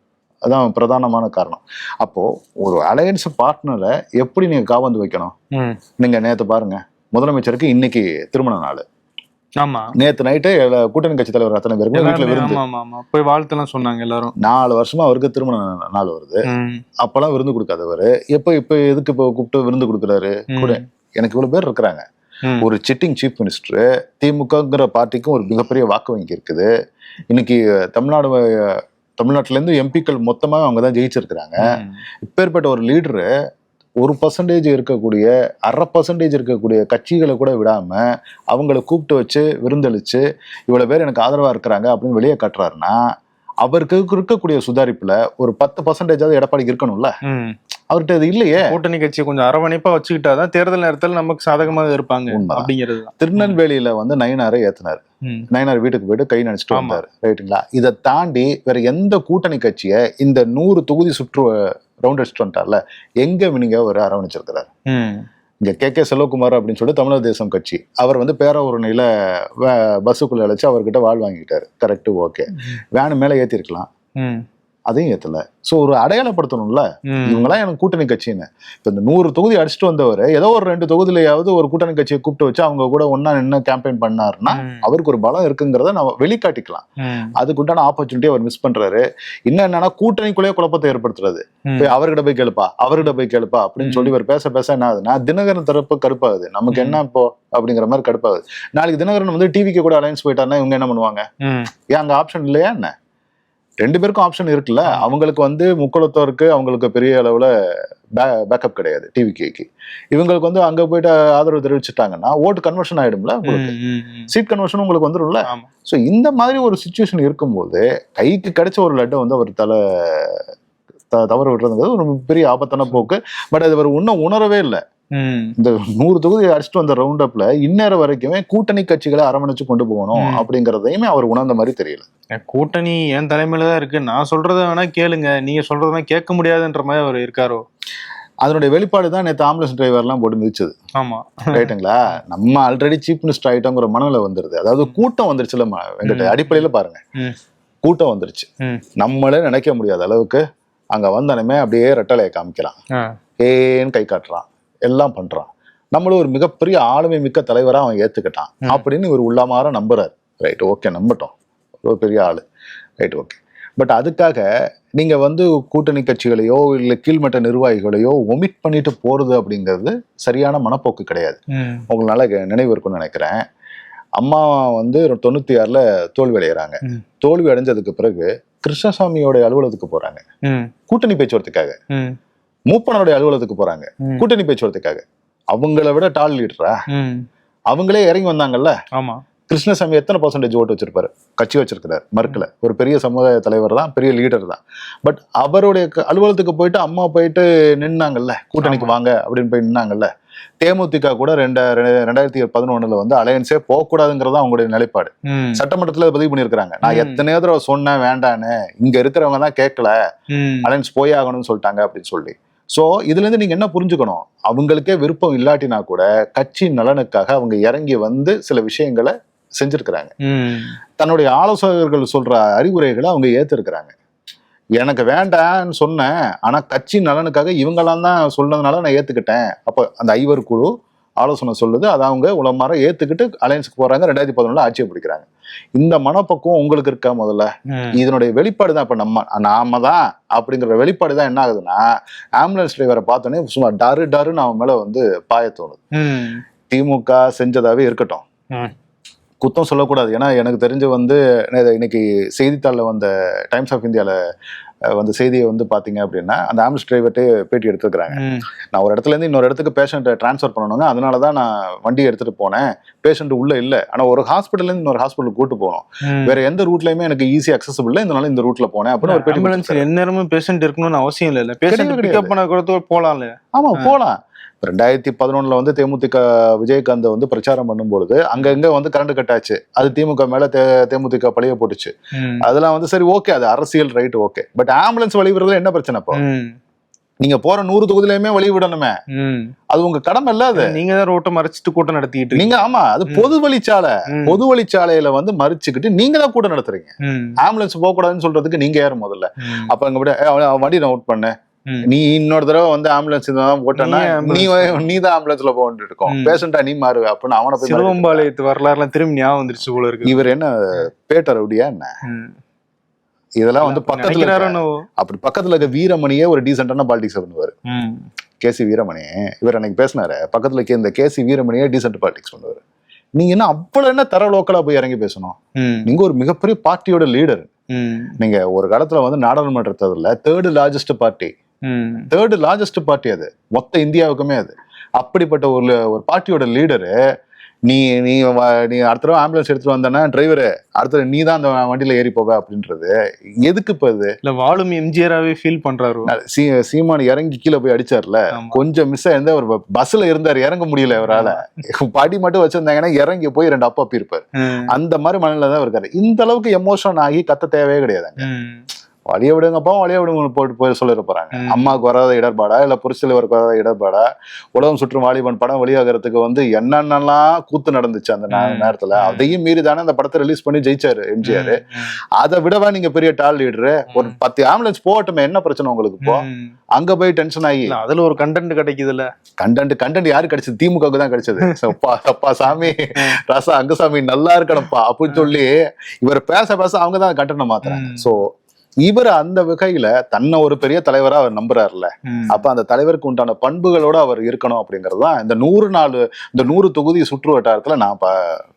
அதான் பிரதானமான காரணம். அப்போ ஒரு அலையன்ஸ் பார்ட்னரை எப்படி நீங்க காவந்து வைக்கணும்? நீங்க நேத்து பாருங்க. முதலமைச்சருக்கு இன்னைக்கு திருமண நாள். ஆமா. நேத்து நைட்டு கூட்டணி கட்சி தலைவர் அத்தனை பேருக்கும் வீட்டுல விருந்து. போய் வாழ்த்துலாம் சொன்னாங்க எல்லாரும். நாலு வருஷமா அவருக்கு திருமண நாள் வருது. அப்பெல்லாம் விருந்து கொடுக்காதவர். எப்ப இப்ப எதுக்கு இப்போ கூப்பிட்டு விருந்து கொடுக்குறாரு? எனக்கு இவ்வளவு பேர் இருக்கிறாங்க. ஒரு சிட்டிங் சீஃப் மினிஸ்டர் திமுகங்கிற பார்ட்டிக்கும் ஒரு மிகப்பெரிய வாக்கு வங்கி இருக்குது. இன்னைக்கு தமிழ்நாடு தமிழ்நாட்டுல இருந்து எம்பிக்கள் மொத்தமா அவங்க தான் ஜெயிச்சிருக்கிறாங்க. இப்பேற்பட்ட ஒரு லீடரு ஒரு பர்சன்டேஜ் இருக்கக்கூடிய அரை பர்சன்டேஜ் இருக்கக்கூடிய கட்சிகளை கூட விடாம அவங்கள கூப்பிட்டு வச்சு விருந்தளிச்சு இவ்வளவு பேர் எனக்கு ஆதரவா இருக்கிறாங்க அப்படின்னு வெளியே காட்டுறாருன்னா அவருக்கு இருக்கக்கூடிய சுதாரிப்புல ஒரு பத்து பர்சன்டேஜாவது எடப்பாடிக்கு இருக்கணும்ல. அவர்கிட்ட அது இல்லையே? கூட்டணி கட்சியை கொஞ்சம் அரவணைப்பா வச்சுக்கிட்டாதான் தேர்தல் நேரத்துல நமக்கு சாதகமாக இருப்பாங்க. அப்படிங்கிறது திருநெல்வேலியில வந்து நயினாரை ஏத்துனாரு. நயினார் வீட்டுக்கு போயிட்டு கை நினைச்சிட்டு. வந்தாரு. ரைட்டுங்களா? இதை தாண்டி வேற எந்த கூட்டணி கட்சியை இந்த நூறு தொகுதி சுற்று ரவுண்ட் அடிச்சுட்டு வந்துட்டார்ல எங்க நீங்க ஒரு அரவணைச்சிருக்கிறார்? இங்க கே. கே. செல்வகுமார் அப்படின்னு சொல்லிட்டு தமிழர் தேசம் கட்சி. அவர் வந்து பேரவூரணியில பஸ்ஸுக்குள்ள அழைச்சு அவர்கிட்ட வாழ் வாங்கிட்டாரு கரெக்ட் ஓகே வேனு மேல ஏத்திருக்கலாம். ம், அதையும் ஏத்தல. சோ ஒரு அடையாளப்படுத்தணும்ல? ம். இவங்கெல்லாம் எனக்கு கூட்டணி கட்சின்னு. இப்ப இந்த நூறு தொகுதி அடிச்சுட்டு வந்தவர் ஏதோ ஒரு ரெண்டு தொகுதியிலையாவது ஒரு கூட்டணி கட்சியை கூப்பிட்டு வச்சு அவங்க கூட ஒன்னா நின்று கேம்பெயின் பண்ணாருன்னா அவருக்கு ஒரு பலம் இருக்குங்கிறத நம்ம வெளிக்காட்டிக்கலாம். அதுக்குண்டான ஆப்பர்ச்சுனிட்டி அவர் மிஸ் பண்றாரு. இன்னும் என்னன்னா கூட்டணிக்குள்ளேயே குழப்பத்தை ஏற்படுத்துறது. போய் அவர்கிட்ட போய் கேளுப்பா அவர்கிட்ட போய் கேளுப்பா அப்படின்னு சொல்லி இவர் பேச பேச என்ன ஆகுதுன்னா தினகரன் தரப்பு கடுப்பாகுது. நமக்கு. என்ன இப்போ அப்படிங்கிற மாதிரி கடுப்பாகுது. நாளைக்கு தினகரன் வந்து டிவிக்கு கூட அலைன்ஸ் போயிட்டாருன்னா இவங்க என்ன பண்ணுவாங்க? ஏன் அங்க ஆப்ஷன் இல்லையா என்ன? ரெண்டு பேருக்கும் ஆப்ஷன் இருக்குல்ல. அவங்களுக்கு வந்து முக்குளத்தோருக்கு அவங்களுக்கு பெரிய அளவுல பேக்கப் கிடையாது டிவிக்கு இவங்களுக்கு வந்து அங்க போயிட்டு ஆதரவு தெரிவிச்சுட்டாங்கன்னா ஓட்டு கன்வர்ஷன் ஆயிடும்ல உங்களுக்கு. சீட் கன்வர்ஷன் உங்களுக்கு வந்துரும்ல ஆமா ஸோ இந்த மாதிரி ஒரு சுச்சுவேஷன் இருக்கும்போது கைக்கு கிடைச்ச ஒரு லட்டை வந்து அவர் தலை த- தவறு விட்டுறதுங்கிறது ஒரு பெரிய ஆபத்தான போக்கு பட் அது அவர் இன்னும் உணரவே இல்லை. இந்த நூறு தொகுதி அடிச்சுட்டு வந்த ரவுண்ட் அப்ல இந்நேரம் வரைக்குமே கூட்டணி கட்சிகளை அரவணைச்சு கொண்டு போகணும். அப்படிங்கறதையுமே அவர் உணர்ந்த மாதிரி தெரியல. கூட்டணி என் தலைமையில தான் இருக்கு. நான் சொல்றத வேணா கேளுங்க. நீங்க சொல்றதெல்லாம் கேட்க முடியாதுன்ற மாதிரி அவர் இருக்காரோ? அதனுடைய வெளிப்பாடு தான் நேற்று ஆம்புலன்ஸ் டிரைவர்லாம் போட்டு மிதிச்சது. ஆமா. ரைட்டுங்களா? நம்ம ஆல்ரெடி சீஃப் மினிஸ்டர் ஆயிட்டோங்கிற மனநிலை வந்துருது. அதாவது கூட்டம் வந்துருச்சுல ம். அடிப்படையில பாருங்க. கூட்டம் வந்துருச்சு. நம்மளே நினைக்க முடியாத அளவுக்கு அங்க வந்தனமே அப்படியே ரெட்டலையை காமிக்கிறான் ஆ. ஏன்னு கை காட்டுறான். எல்லாம் பண்றான். நம்மளும் ஒரு மிகப்பெரிய ஆளுமை மிக்க தலைவரா அவன் ஏத்துக்கிட்டான். அப்படின்னு இவர் உள்ளமாற நம்புறாரு. ரைட் ஓகே நம்பட்டோம். ஒரு பெரிய ஆளு. ரைட் ஓகே பட் அதுக்காக நீங்க வந்து கூட்டணி கட்சிகளையோ இல்ல கீழ்மட்ட நிர்வாகிகளையோ ஒமிட் பண்ணிட்டு போறது அப்படிங்கிறது சரியான மனப்போக்கு கிடையாது. கே- நினைவு இருக்கும்னு நினைக்கிறேன். அம்மா வந்து தொண்ணூத்தி ஆறுல தோல்வி அடைகிறாங்க. தோல்வி அடைஞ்சதுக்கு பிறகு கிருஷ்ணசாமியோட அலுவலகத்துக்கு போறாங்க. ம். கூட்டணி பேச்சுவார்த்தைக்காக. மூப்பனருடைய அலுவலகத்துக்கு போறாங்க. கூட்டணி பேச்சுவார்த்தைக்காக. அவங்கள விட டால் லீடரா. அவங்களே இறங்கி வந்தாங்கல்ல? ஆமா. கிருஷ்ணசாமி எத்தனை பர்சன்டேஜ் ஓட்டு வச்சிருப்பாரு? கட்சி வச்சிருக்கிறார் மறுக்கல. ஒரு பெரிய சமுதாய தலைவர் தான் பெரிய லீடர் தான். பட் அவருடைய அலுவலகத்துக்கு போயிட்டு அம்மா போயிட்டு நின்னாங்கல்ல? கூட்டணிக்கு. வாங்க அப்படின்னு போய் நின்னாங்கல்ல? தேமுதிக கூட ரெண்ட ரெண்டாயிரத்தி பதினொன்னுல வந்து அலையன்ஸே போகக்கூடாதுங்கிறது அவங்களுடைய நிலைப்பாடு. சட்டமன்றத்துல பதிவு பண்ணியிருக்கிறாங்க. நான். எத்தனையோ தடவை சொன்னேன் வேண்டான்னு. இங்க இருக்கிறவங்க தான் கேட்கல. அலையன்ஸ் போய் ஆகணும்னு சொல்லிட்டாங்க அப்படின்னு சொல்லி. சோ இதுல இருந்து நீங்க என்ன புரிஞ்சுக்கணும்? அவங்களுக்கே விருப்பம் இல்லாட்டினா கூட கட்சி நலனுக்காக அவங்க இறங்கி வந்து சில விஷயங்களை செஞ்சிருக்கிறாங்க. தன்னுடைய ஆலோசகர்கள் சொல்ற அறிவுரைகளை அவங்க ஏத்திருக்கிறாங்க. எனக்கு வேண்டான்னு சொன்னேன் ஆனா கட்சி நலனுக்காக இவங்கெல்லாம் தான் சொன்னதுனால நான் ஏத்துக்கிட்டேன். அப்போ அந்த ஐவர் குழு ஆலோசனை சொல்லுது. அதை அவங்க உலமாற ஏத்துக்கிட்டு அலையன்ஸுக்கு போறாங்க. ரெண்டாயிரத்தி பதினொன்றுல ஆட்சியை பிடிக்கிறாங்க. இந்த மனப்பக்குவம் உங்களுக்கு இருக்கா முதல்ல. இதனுடைய வெளிப்பாடு தான் இப்ப நம்ம நாம தான் அப்படிங்கிற வெளிப்பாடு தான் என்ன ஆகுதுன்னா ஆம்புலன்ஸ் டிரைவரை பார்த்தோன்னே சும்மா டரு டருன்னு அவன் மேல வந்து பாய தோணுது. திமுக செஞ்சதாவே இருக்கட்டும். குத்தம் சொல்லக்கூடாது. ஏன்னா எனக்கு தெரிஞ்சு வந்து இன்னைக்கு செய்தித்தாளில் வந்த டைம்ஸ் ஆஃப் இந்தியாவில் வந்த செய்தியை வந்து பார்த்தீங்க அப்படின்னா அந்த ஆம்புலன்ஸ் டிரைவர்ட்டே பேட்டி எடுத்துக்கிறாங்க. நான் ஒரு இடத்துல இருந்து இன்னொரு இடத்துக்கு பேஷண்ட்டை ட்ரான்ஸ்ஃபர் பண்ணணுங்க அதனால தான் நான் வண்டி எடுத்துட்டு போனேன் பேஷண்ட் உள்ள இல்லை ஆனால் ஒரு ஹாஸ்பிட்டல்ல இருந்து இன்னொரு ஹாஸ்பிட்டலுக்கு கூட்டு போகணும். வேற எந்த ரூட்லயுமே எனக்கு ஈஸி அக்சசபிள் இல்லை இதனால இந்த ரூட்ல போனேன் அப்படின்னு ஒரு பேட்டி. எந்நேரமும் பேஷண்ட் இருக்கணும்னு அவசியம் இல்ல பேஷண்ட். பிக்கப் பண்ண கூட போலாம்ல ஆமா ஆ. ரெண்டாயிரத்தி பதினொன்னுல வந்து தேமுதிக விஜயகாந்த் வந்து பிரச்சாரம் பண்ணும்பொழுது அங்கங்க வந்து கரண்ட் கட் ஆச்சு அது திமுக மேல தே தேமுதிக பழைய போட்டுச்சு. அதெல்லாம் வந்து சரி ஓகே அது அரசியல் ரைட் ஓகே பட் ஆம்புலன்ஸ் வழி விடுறதுல என்ன பிரச்சனை இப்போ. நீங்க போற நூறு தொகுதியிலுமே வழி விடணுமே. அது உங்க கடமை இல்ல அது நீங்க தான் ரோட்டை மறைச்சிட்டு கூட்டம் நடத்திட்டு நீங்க ஆமா அது. பொது வழிச்சாலை. பொது வழிச்சாலையில வந்து மறிச்சுக்கிட்டு நீங்க தான் கூட நடத்துறீங்க. ஆம்புலன்ஸ் போக கூடாதுன்னு சொல்றதுக்கு நீங்க யாரு முதல்ல. அப்ப அங்க விட "ஏய், அவன- அவன் வண்டி நோட் பண்ணு. நீ இன்னொரு தடவை வந்து ஆம்புலன்ஸ் தான் போட்டேன்னா நீ. நீ தான் ஆம்புலன்ஸ்ல போட்டு இருக்கோம். பேஷண்டா நீ மாறுவ அப்படின்னு அவனை போய். சிலுவம்பாளையத்து வரலாறுலாம் திரும்பி ஞாபகம் வந்துருச்சு போல இருக்கு இவர் என்ன பேட்டர் ரவுடியா என்ன. இதெல்லாம் வந்து பக்கத்துல. அப்படி பக்கத்துல இருக்க வீரமணியே ஒரு டீசென்டான பாலிடிக்ஸ் பண்ணுவாரு. கேசி வீரமணி இவர் அன்னைக்கு பேசினாரு பக்கத்துல இருக்க இந்த கேசி வீரமணியே டீசென்ட் பாலிடிக்ஸ் பண்ணுவாரு நீங்க என்ன அவ்வளவு என்ன தர லோக்கலா போய் இறங்கி பேசணும். நீங்க ஒரு மிகப்பெரிய பார்ட்டியோட லீடர். நீங்க ஒரு காலத்துல வந்து நாடாளுமன்ற தேர்தலில் third largest party. Third largest party அது. மொத்த இந்தியாவுக்குமே அது. அப்படிப்பட்ட ஒரு ஒரு பார்ட்டியோட லீடரு நீ நீ நீ அடுத்த தடவை ஆம்புலன்ஸ் எடுத்துட்டு வந்தனா டிரைவரு அடுத்த நீ தான் அந்த வண்டியில ஏறி போவ அப்படின்றது. எதுக்கு இப்ப இது? இல்ல வாழும் எம்ஜிஆராவே ஃபீல் பண்றாரு? சீ சீமான் இறங்கி கீழே போய் அடிச்சார்ல. கொஞ்சம் மிஸ் ஆயிருந்தா ஒரு பஸ்ல இருந்தாரு இறங்க முடியல அவரால. பாடி மட்டும் வச்சிருந்தாங்கன்னா இறங்கி போய் ரெண்டு அப்பா இருப்பாரு. அந்த மாதிரி மனநிலை தான் இருக்காரு. இந்த அளவுக்கு எமோஷன் ஆகி கத்த தேவையே கிடையாதுங்க. வழிய விடுங்கப்பா வழிய விடுங்க போட்டு போய் சொல்லிட போறாங்க. அம்மாவுக்கு வராத இடர்பாடா இல்ல புருஷலுக்கு வராத இடர்பாடா உலகம் சுற்றும் வாலிபன் படம் வெளியாகிறதுக்கு வந்து என்னென்னலாம் கூத்து நடந்துச்சு அந்த. நேரத்துல. அதையும் மீறி தானே அந்த படத்தை ரிலீஸ் பண்ணி ஜெயிச்சாரு எம்ஜிஆர். அதை விடவா நீங்க பெரிய டால் லீடரு ஒரு. பத்து ஆம்புலன்ஸ் போகட்டுமே என்ன பிரச்சனை உங்களுக்கு இப்போ. அங்க போய் டென்ஷன் ஆகி அதுல ஒரு கண்டென்ட் கிடைக்குதுல்ல கண்டென்ட் கண்டென்ட் யாரு கிடைச்சது திமுகவுக்கு தான் கிடைச்சது அப்பா சாமி ராசா அங்கசாமி நல்லா இருக்கணும்ப்பா அப்படின்னு சொல்லி இவர் பேச பேச அவங்க தான் கண்டென்ட் மாத்துறாங்க. சோ இவர் அந்த வகையில தன்னை ஒரு பெரிய தலைவரா அவர் நம்புறாருல்ல. அப்ப அந்த தலைவருக்கு உண்டான பண்புகளோட அவர் இருக்கணும் அப்படிங்கிறது தான் இந்த நூறு நாள் இந்த நூறு தொகுதி சுற்று வட்டாரத்துல நான் பா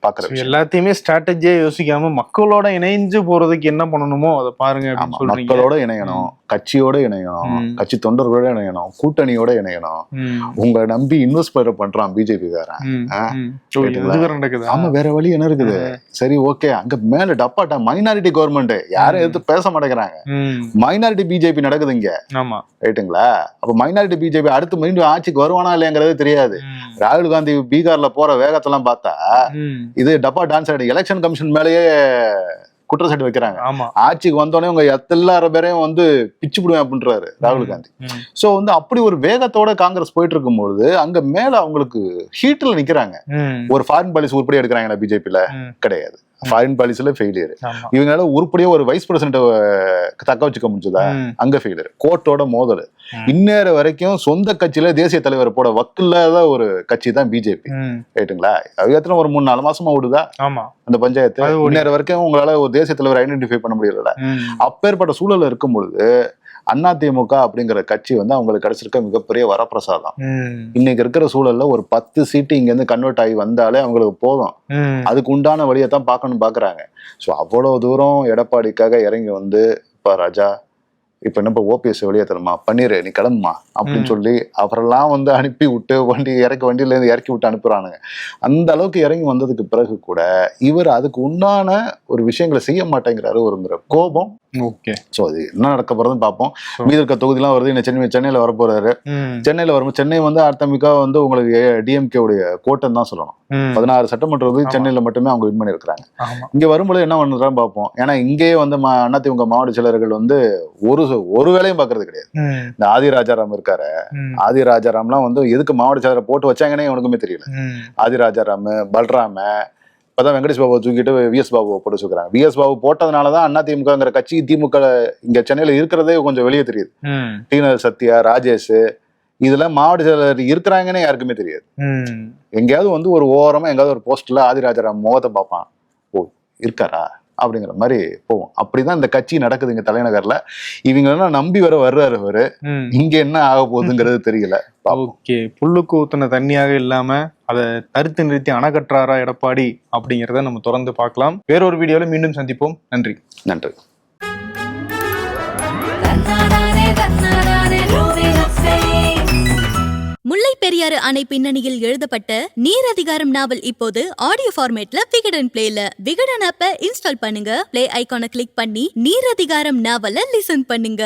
பாக்குற So, விஷயம். எல்லாத்தையுமே ஸ்ட்ராட்டஜியா யோசிக்காம மக்களோட இணைஞ்சு போறதுக்கு என்ன பண்ணணுமோ அதை பாருங்க மக்களோட இணையணும் கட்சியோட இணையணும். கட்சி தொண்டர்களோட இணையணும் கூட்டணியோட இணையணும். உங்களை நம்பி இன்வெஸ்ட் பண்றான் பிஜேபி காரன் ஆமா வேற வழி என்ன இருக்குது? சரி ஓகே அங்க மேல டப்பாட்டா மைனாரிட்டி கவர்மெண்ட் யாரும் எதிர்த்து பேச மாட்டேங்கிறாங்க. ம், மைனாரிட்டி பிஜேபி நடக்குது இங்க ஆமா. ரைட்டுங்களா அப்ப மைனாரிட்டி பிஜேபி அடுத்து மீண்டும் ஆட்சிக்கு வருவானா இல்லையாங்கிறது தெரியாது. ராகுல் காந்தி பீகார்ல போற வேகத்தெல்லாம் பார்த்தா இது டப்பா டான்ஸ் ஆடி எலெக்ஷன் கமிஷன் மேலேயே குற்றச்சாட்டு வைக்கிறாங்க. ஆட்சிக்கு வந்தோடனே உங்க எல்லார பேரையும் வந்து பிச்சு விடுவேன் அப்படின்றாரு ராகுல் காந்தி. சோ வந்து அப்படி ஒரு வேகத்தோட காங்கிரஸ் போயிட்டு இருக்கும்பொழுது அங்க மேல அவங்களுக்கு ஹீட்ல நிக்கிறாங்க. ஒரு ஃபாரின் பாலிசி உருப்படி எடுக்கிறாங்களா பிஜேபில ம், கிடையாது. ஃபாரின் பாலிசில ஃபெயிலியர் இவங்களால உருப்படியா ஒரு வைஸ் பிரசிடண்ட் தக்க வச்சுக்க முடிஞ்சதா? அங்க ஃபெயிலியர் கோர்ட்டோட மோதல். ம். இந்நேர வரைக்கும் சொந்த கட்சியில தேசிய தலைவர் போட வக்கில்லாத ஒரு கட்சி தான் பிஜேபி ரைட்டுங்களா அது எத்தனை ஒரு மூணு நாலு மாசமா ஓடுதா? அந்த பஞ்சாயத்து. அது ஓடி- இந்நேர வரைக்கும் உங்களால ஒரு தேசிய தலைவர் ஐடென்டிஃபை பண்ண முடியல அப்பேற்பட்ட சூழல் இருக்கும் பொழுது அதிமுக அப்படிங்கிற கட்சி வந்து அவங்களுக்கு கிடைச்சிருக்க மிகப்பெரிய வரப்பிரசாதம். இன்னைக்கு இருக்கிற சூழல்ல ஒரு பத்து சீட்டு இங்க இருந்து கன்வெர்ட் ஆகி வந்தாலே அவங்களுக்கு போதும். அதுக்கு உண்டான வழியை தான் பார்க்கணும் பாக்குறாங்க ஸோ அவ்வளவு தூரம் எடப்பாடிக்காக இறங்கி வந்து இப்ப ராஜா இப்ப என்ன ஓபிஎஸ் வெளியே தருமா பண்ணிரு நீ கிளம்புமா? அப்படின்னு. சொல்லி அவரெல்லாம் வந்து அனுப்பி விட்டு வண்டி இறக்கி வண்டியில இருந்து இறக்கி விட்டு அனுப்புறானுங்க. அந்த அளவுக்கு இறங்கி வந்ததுக்கு பிறகு கூட இவர் அதுக்கு உண்டான ஒரு விஷயங்களை செய்ய மாட்டேங்கிறாரு ஒருங்கிற கோபம். ஓகே. ஸோ அது என்ன நடக்க போறதுன்னு பார்ப்போம் மீதி இருக்க தொகுதிலாம் வருது. இன்னும் சென்னை சென்னையில வர போறாரு ம், சென்னையில வரும்போது சென்னை வந்து அதிமுக வந்து உங்களுக்கு டிஎம்கே உடைய கோட்டம் தான் சொல்லணும். பதினாறு சட்டமன்ற தொகுதி. சென்னையில மட்டுமே அவங்க வின் பண்ணியிருக்காங்க ஆமா. இங்க வரும்போது என்ன பண்ணுறான்னு பார்ப்போம். ஏன்னா இங்கேயே வந்து அதிமுக மாவட்ட செயலர்கள் வந்து ஒரு ஒரு வேலையும் பார்க்கறது கிடையாது. இந்த ஆதி ராஜாராம் இருக்காரு. ஆதி ராஜாராம்லாம் வந்து எதுக்கு மாவட்ட செயலரை போட்டு வச்சாங்கன்னே அவனுக்குமே தெரியல. ஆதி ராஜாராம் பல்ராம இப்பதான் வெங்கடேஷ் பாபுவை தூக்கிட்டு விஎஸ் பாபுவை போட்டு வச்சுக்கிறாங்க விஎஸ் பாபு போட்டதுனால தான் அதிமுகங்கிற கட்சி திமுக இங்க சென்னையில இருக்கிறதே கொஞ்சம் வெளியே தெரியுது. டீனர் சத்யா ராஜேஷ் இதெல்லாம் மாவட்ட செயலர் இருக்கிறாங்கன்னே யாருக்குமே தெரியாது. எங்கேயாவது வந்து ஒரு ஓரமா எங்கேயாவது ஒரு போஸ்ட்ல ஆதிராஜாராம் முகத்தை பார்ப்பான். ஓ இருக்காரா? அப்படிங்கிற மாதிரி போவோம். அப்படிதான் இந்த கட்சி நடக்குது இங்க தலைநகர்ல. இவங்க எல்லாம் நம்பி வர வர்றாரு அவரு. இங்க என்ன ஆக போகுதுங்கிறது தெரியல. ஓகே. புல்லுக்கு ஊத்துன தண்ணியாக இல்லாம அதை தடுத்து நிறுத்தி அணகற்றாரா எடப்பாடி அப்படிங்கிறத நம்ம தொடர்ந்து பார்க்கலாம். வேறொரு வீடியோல மீண்டும் சந்திப்போம். நன்றி. நன்றி. அதிகார அணை பின்னணியில் எழுதப்பட்ட நீர் அதிகாரம் நாவல் இப்போது ஆடியோ ஃபார்மேட்ல விகடன் பிளேல விகடன் ஆப்ப இன்ஸ்டால் பண்ணுங்க. பிளே ஐகானை கிளிக் பண்ணி நீர் அதிகாரம் நாவலை லிசன் பண்ணுங்க.